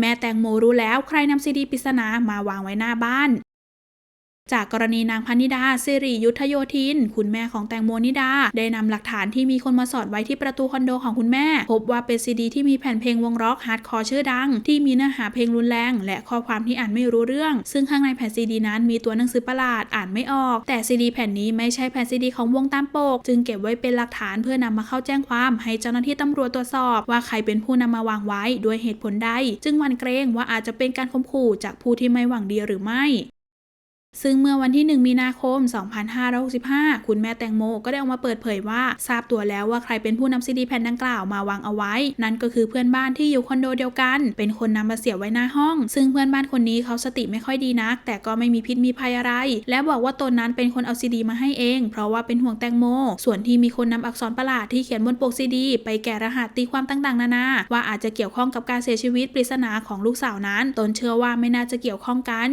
แม่แตงโมรู้แล้วใครนำซีดีปริศนามาวางไว้หน้าบ้าน จากกรณีนางพนิดาสิริยุทธโยธิน คุณแม่ของแตงโมนิดา ได้นำหลักฐานที่มีคนมาสอดไว้ที่ประตูคอนโดของคุณแม่ พบว่าเป็นซีดีที่มีแผ่นเพลงวงร็อกฮาร์ดคอร์ชื่อดัง ที่มีเนื้อหาเพลงรุนแรง และข้อความที่อ่านไม่รู้เรื่อง ซึ่งข้างในแผ่นซีดีนั้นมีตัวหนังสือประหลาดอ่านไม่ออก แต่ซีดีแผ่นนี้ไม่ใช่แผ่นซีดีของวงตามปก จึงเก็บไว้เป็นหลักฐานเพื่อนำมาเข้าแจ้งความให้เจ้าหน้าที่ตำรวจตรวจสอบ ว่าใครเป็นผู้นำมาวางไว้ด้วยเหตุผลใด จึงวันเกรงว่าอาจจะเป็นการข่มขู่จากผู้ที่ไม่หวังดีหรือไม่ ซึ่งเมื่อวันที่ 1 มีนาคม 2565 คุณแม่แตงโมก็ได้ออกมาเปิดเผยว่า ทราบตัวแล้วว่าใครเป็นผู้นำซีดีแผ่นดังกล่าวมาวางเอาไว้ นั่นก็คือเพื่อนบ้านที่อยู่คอนโดเดียวกัน เป็นคนนำมาเสียบไว้หน้าห้อง ซึ่งเพื่อนบ้านคนนี้เขาสติไม่ค่อยดีนัก แต่ก็ไม่มีพิษมีภัยอะไร และบอกว่าตนนั้นเป็นคนเอาซีดีมาให้เอง เพราะว่าเป็นห่วงแตงโม ส่วนที่มีคนนำอักษรประหลาดที่เขียนบนปกซีดี ไปแกะรหัสตีความต่างๆ นานาว่าอาจจะเกี่ยวข้องกับการเสียชีวิตปริศนาของลูกสาวนั้น ตนเชื่อว่าไม่น่าจะเกี่ยวข้องกัน